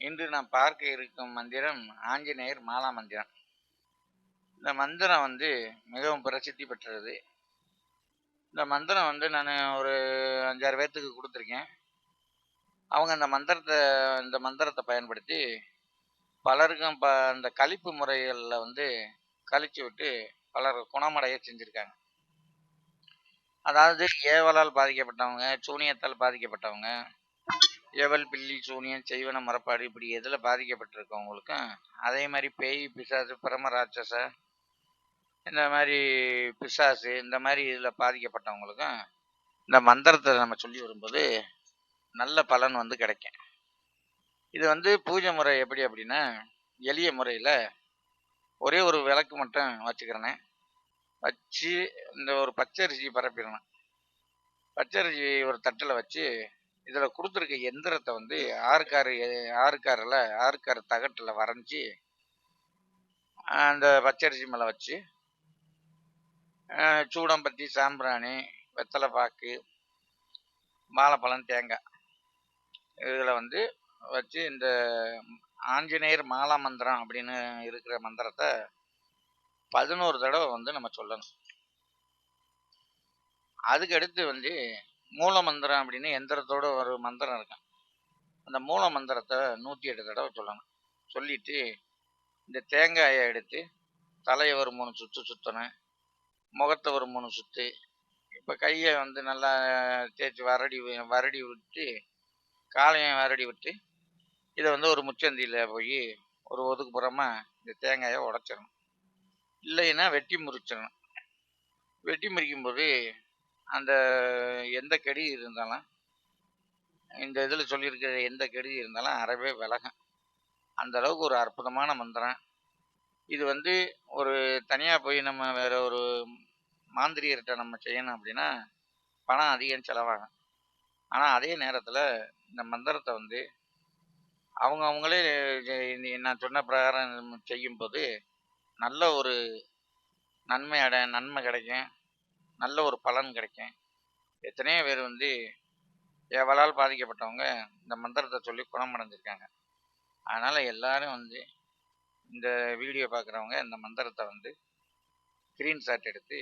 இன்று நாம் பார்க்க இருக்கும் மந்திரம் ஆஞ்சநேயர் மாலா மந்திரம். இந்த மந்திரம் வந்து மிகவும் பிரசித்தி பெற்றது. இந்த மந்திரம் வந்து நான் ஒரு அஞ்சாறு பேர்த்துக்கு கொடுத்துருக்கேன். அவங்க அந்த மந்திரத்தை இந்த மந்திரத்தை பயன்படுத்தி பலருக்கும் ப அந்த கழிப்பு முறைகளில் வந்து கழிச்சு விட்டு பலர் குணமடைய செஞ்சுருக்காங்க. அதாவது ஏவலால் பாதிக்கப்பட்டவங்க சூனியத்தால் பாதிக்கப்பட்டவங்க எவல் பில்லி சூனியம் செய்வன மரப்பாடு இப்படி எதில் பாதிக்கப்பட்டிருக்கவங்களுக்கும் அதே மாதிரி பேய் பிசாசு பிரமராட்சச இந்த மாதிரி பிசாசு இந்த மாதிரி இதில் பாதிக்கப்பட்டவங்களுக்கும் இந்த மந்திரத்தை நம்ம சொல்லி வரும்போது நல்ல பலன் வந்து கிடைக்கும். இது வந்து பூஜை முறை எப்படி அப்படின்னா எளிய முறையில் ஒரே ஒரு விளக்கு மட்டும் வச்சுக்கிறேனே. வச்சு இந்த ஒரு பச்சரிசி பரப்பிடணும். பச்சரிசி ஒரு தட்டில் வச்சு இதில் கொடுத்துருக்க எந்திரத்தை வந்து ஆறுக்காரு ஆறுக்காரில் ஆறுக்காரு தகட்டில் வரைஞ்சி அந்த பச்சரிசி மேலே வச்சு சூடம்பத்தி சாம்பிராணி வெத்தலை பாக்கு வாழைப்பழம் தேங்காய் இதில் வந்து வச்சு இந்த ஆஞ்சநேயர் மாலா மந்திரம் அப்படின்னு இருக்கிற மந்திரத்தை பதினோரு தடவை வந்து நம்ம சொல்லணும். அதுக்கடுத்து வந்து மூல மந்திரம் அப்படின்னு எந்திரத்தோட ஒரு மந்திரம் இருக்கும். அந்த மூல மந்திரத்தை நூற்றி எட்டு தடவை சொல்லணும். சொல்லிட்டு இந்த தேங்காயை எடுத்து தலையை ஒரு மூணு சுற்று சுற்றணும் முகத்தை ஒரு மூணு சுற்று இப்போ கையை வந்து நல்லா தேய்ச்சி வரடி வரடி விட்டு காலையும் வரடி விட்டு இதை வந்து ஒரு முச்சந்தியில் போய் ஒரு ஒதுக்குப்புறமாக இந்த தேங்காயை உடச்சிடணும். இல்லைன்னா வெட்டி முறிச்சிடணும். வெட்டி முறிக்கும்போது அந்த எந்த கெடி இருந்தாலும் இந்த இதில் சொல்லியிருக்கிற எந்த கெடி இருந்தாலும் அறவே விலகும். அந்த அளவுக்கு ஒரு அற்புதமான மந்திரம். இது வந்து ஒரு தனியாக போய் நம்ம வேற ஒரு மாந்திரியர்கிட்ட நம்ம செய்யணும் அப்படின்னா பணம் அதிகம் செலவாகும். ஆனால் அதே நேரத்தில் இந்த மந்திரத்தை வந்து அவங்க அவங்களே நான் சொன்ன பிரகாரம் செய்யும்போது நல்ல ஒரு நன்மை அடை நன்மை கிடைக்கும். நல்ல ஒரு பலன் கிடைக்கும். எத்தனையோ பேர் வந்து எவளால் பாதிக்கப்பட்டவங்க இந்த மந்திரத்தை சொல்லி குணமடைஞ்சிருக்காங்க. அதனால் எல்லாரும் வந்து இந்த வீடியோ பார்க்குறவங்க இந்த மந்திரத்தை வந்து ஸ்க்ரீன்ஷாட் எடுத்து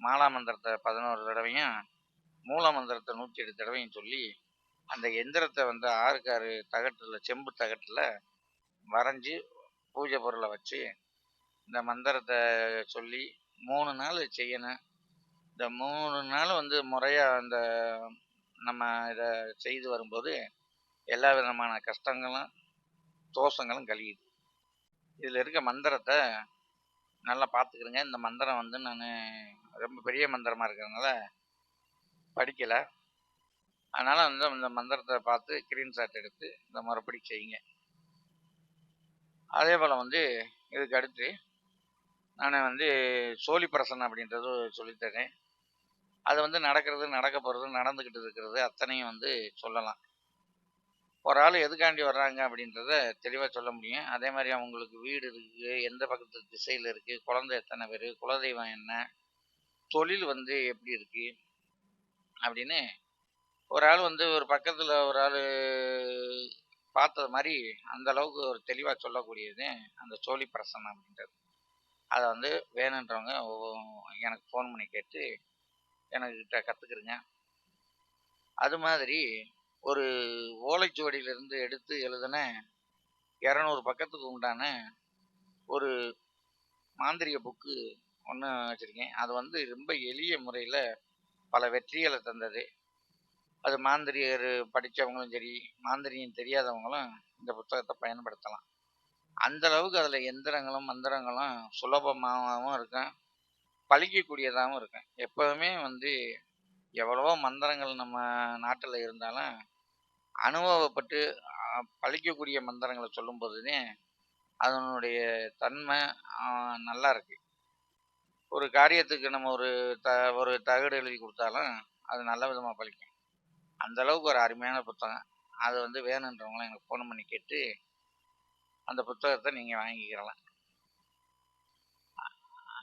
மாலா மந்திரத்தை பதினோரு தடவையும் மூல மந்திரத்தை நூற்றி எட்டு தடவையும் சொல்லி அந்த எந்திரத்தை வந்து ஆறுக்கு ஆறு தகட்டில் செம்பு தகட்டில் வரைஞ்சி பூஜை பொருளை வச்சு இந்த மந்திரத்தை சொல்லி மூணு நாள் செய்யணும். இந்த மூணு நாள் வந்து முறையாக அந்த நம்ம இதை செய்து வரும்போது எல்லா விதமான கஷ்டங்களும் தோஷங்களும் கழியுது இதில் இருக்க மந்திரத்தை நல்லா பார்த்துக்கிறேங்க இந்த மந்திரம் வந்து நான் ரொம்ப பெரிய மந்திரமாக இருக்கிறதுனால படிக்கலை. அதனால் வந்து இந்த மந்திரத்தை பார்த்து ஸ்க்ரீன்ஷாட் எடுத்து இந்த முறைப்படி செய்யுங்க. அதே போல் வந்து இதுக்கு அடுத்து நான் வந்து சோழி பிரசனம் அப்படின்றது சொல்லித்தரேன். அது வந்து நடக்கிறது நடக்க போகிறது நடந்துக்கிட்டு இருக்கிறது அத்தனையும் வந்து சொல்லலாம். ஒரு ஆள் எதுக்காண்டி வர்றாங்க அப்படின்றத தெளிவாக சொல்ல முடியும். அதே மாதிரி அவங்களுக்கு வீடு இருக்குது எந்த பக்கத்து திசையில் இருக்குது குழந்தை எத்தனை பேர் குலதெய்வம் என்ன தொழில் வந்து எப்படி இருக்குது அப்படின்னு ஒரு ஆள் வந்து ஒரு பக்கத்தில் ஒரு ஆள் பார்த்தது மாதிரி அந்த அளவுக்கு ஒரு தெளிவாக சொல்லக்கூடியது அந்த சோழி பிரசனம் அப்படின்றது. அதை வந்து வேணுன்றவங்க எனக்கு ஃபோன் பண்ணி கேட்டு எனக்கிட்ட கற்றுக்குறங்க அது மாதிரி ஒரு ஓலைச்சுவடியிலிருந்து எடுத்து எழுதின இரநூறு பக்கத்துக்கு உண்டான ஒரு மாந்திரிக புக்கு ஒன்று வச்சுருக்கேன். அது வந்து ரொம்ப எளிய முறையில் பல வெற்றிகளை தந்தது. அது மாந்திரியர் படித்தவங்களும் சரி மாந்திரியம் தெரியாதவங்களும் இந்த புத்தகத்தை பயன்படுத்தலாம். அந்த அளவுக்கு அதில் எந்திரங்களும் மந்திரங்களும் சுலபமாகவும் இருக்கும் பழிக்கக்கூடியதாகவும் இருக்கும் எப்போதுமே வந்து எவ்வளவோ மந்திரங்கள் நம்ம நாட்டில் இருந்தாலும் அனுபவப்பட்டு பழிக்கக்கூடிய மந்திரங்களை சொல்லும்போதுதே அதனுடைய தன்மை நல்லா இருக்கு. ஒரு காரியத்துக்கு நம்ம ஒரு த ஒரு தகடு எழுதி கொடுத்தாலும் அது நல்ல விதமாக பழிக்கும். அந்தளவுக்கு ஒரு அருமையான புத்தகம். அது வந்து வேணுன்றவங்களாம் எனக்கு ஃபோன் பண்ணி கேட்டு அந்த புத்தகத்தை நீங்கள் வாங்கிக்கிறலாம்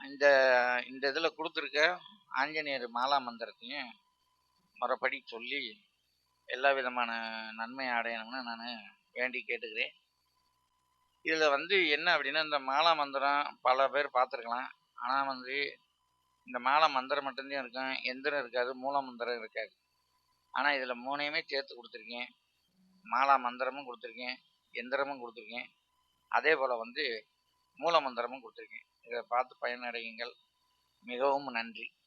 இந்த இந்த இதில் கொடுத்துருக்க ஆஞ்சநேயர் மாலா மந்திரத்தையும் முறைப்படி சொல்லி எல்லா விதமான நன்மை அடையணும்னு நான் வேண்டி கேட்டுக்கிறேன். இதில் வந்து என்ன அப்படின்னா இந்த மாலா மந்திரம் பல பேர் பார்த்துருக்கலாம். ஆனால் வந்து இந்த மாலா மந்திரம் மட்டும்தான் இருக்கும். எந்திரம் இருக்காது மூல மந்திரம் இருக்காது. ஆனால் இதில் மூணையுமே சேர்த்து கொடுத்துருக்கேன். மாலா மந்திரமும் கொடுத்துருக்கேன் எந்திரமும் கொடுத்துருக்கேன். அதே போல் வந்து மூலமந்திரமும் கொடுத்துருக்கேன். இதை பார்த்து பயனடையுங்கள். மிகவும் நன்றி.